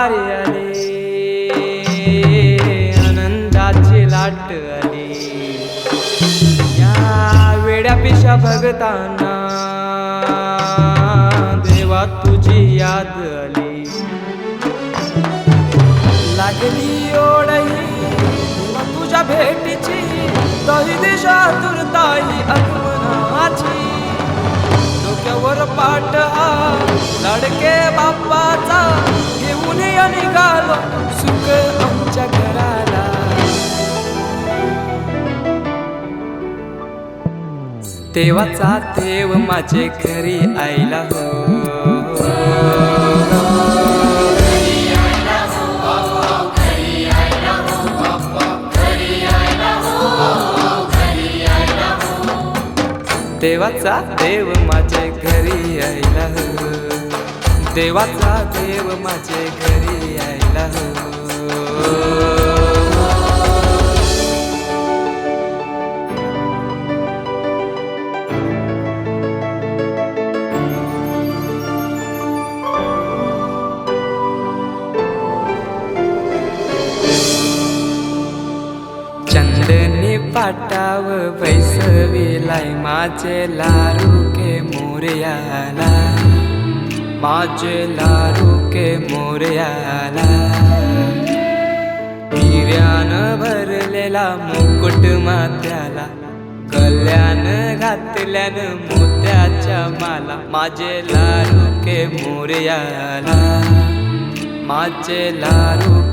तुझी आली आनंदाची लाट आली. या वेड्या पिशा भगतांना देवा तुझी याद आली. लागली ओढही तुझ्या भेटीची दही दिशा दुर्ताई आगमनाची डोक्यावर पाट आ लडके बाप घेऊन या निघालो सुख आमच्या घराला. देवाचा देव माझे घरी आईला हो. देवाचा देव माझे देवाचा देव माझे घरी यायला हो चंदनी पाटाव बैसविलाय माझे लारू के मोरयाला. माझे लारू के मोरयाला. हिऱ्यानं भरलेला मुकुट मात्याला कल्याण घातल्यान मोत्याच्या माला. माझे लारू के मोरयाला. माझे लारू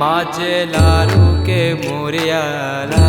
माझे लारू के मोरयाला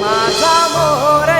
más amor.